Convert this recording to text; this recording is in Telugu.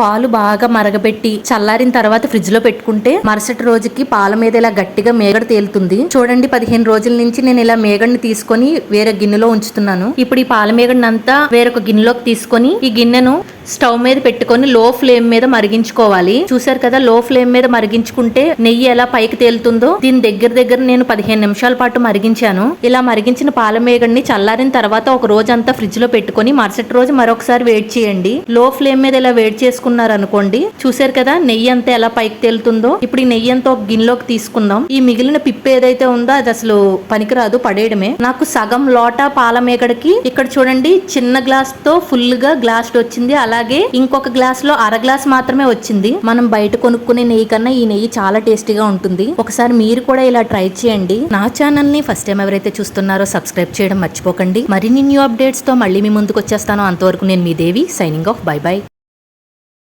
పాలు బాగా మరగబెట్టి చల్లారిన తర్వాత ఫ్రిడ్జ్లో పెట్టుకుంటే మరుసటి రోజుకి పాల మీద ఇలా గట్టిగా మేగడ తేలుతుంది. చూడండి పదిహేను రోజుల నుంచి నేను ఇలా మేగడిని తీసుకొని వేరే గిన్నెలో ఉంచుతున్నాను. ఇప్పుడు ఈ పాల మేగడిని అంతా వేరొక గిన్నెలోకి తీసుకొని ఈ గిన్నెను స్టవ్ మీద పెట్టుకొని లో ఫ్లేమ్ మీద మరిగించుకోవాలి. చూసారు కదా లో ఫ్లేమ్ మీద మరిగించుకుంటే నెయ్యి ఎలా పైకి తేలుతుందో? దీని దగ్గర దగ్గర నేను పదిహేను నిమిషాల పాటు మరిగించాను. ఇలా మరిగించిన పాల మేగడిని చల్లారిన తర్వాత ఒక రోజు అంతా ఫ్రిడ్జ్లో పెట్టుకొని మరుసటి రోజు మరొకసారి వేడి చేయండి. లో ఫ్లేమ్ మీద ఇలా వేడి చేసుకుని అనుకోండి చూసారు కదా నెయ్యి అంతా ఎలా పైకి తేలుతుందో? ఇప్పుడు ఈ నెయ్యి అంతా ఒక గిన్నెలోకి తీసుకుందాం. ఈ మిగిలిన పిప్పు ఏదైతే ఉందో అది అసలు పనికిరాదు పడేయడమే. నాకు సగం లోటా పాల మేకడికి ఇక్కడ చూడండి చిన్న గ్లాస్తో ఫుల్గా గ్లాస్ వచ్చింది. అలాగే ఇంకొక గ్లాస్లో అర గ్లాస్ మాత్రమే వచ్చింది. మనం బయట కొనుక్కునే నెయ్యి కన్నా ఈ నెయ్యి చాలా టేస్టీగా ఉంటుంది. ఒకసారి మీరు కూడా ఇలా ట్రై చేయండి. నా ఛానల్ని ఫస్ట్ టైం ఎవరైతే చూస్తున్నారో సబ్స్క్రైబ్ చేయడం మర్చిపోకండి. మరిన్ని న్యూ అప్డేట్స్తో మళ్ళీ మీ ముందుకు వచ్చేస్తాను. అంతవరకు నేను మీ Devi signing off. Bye bye.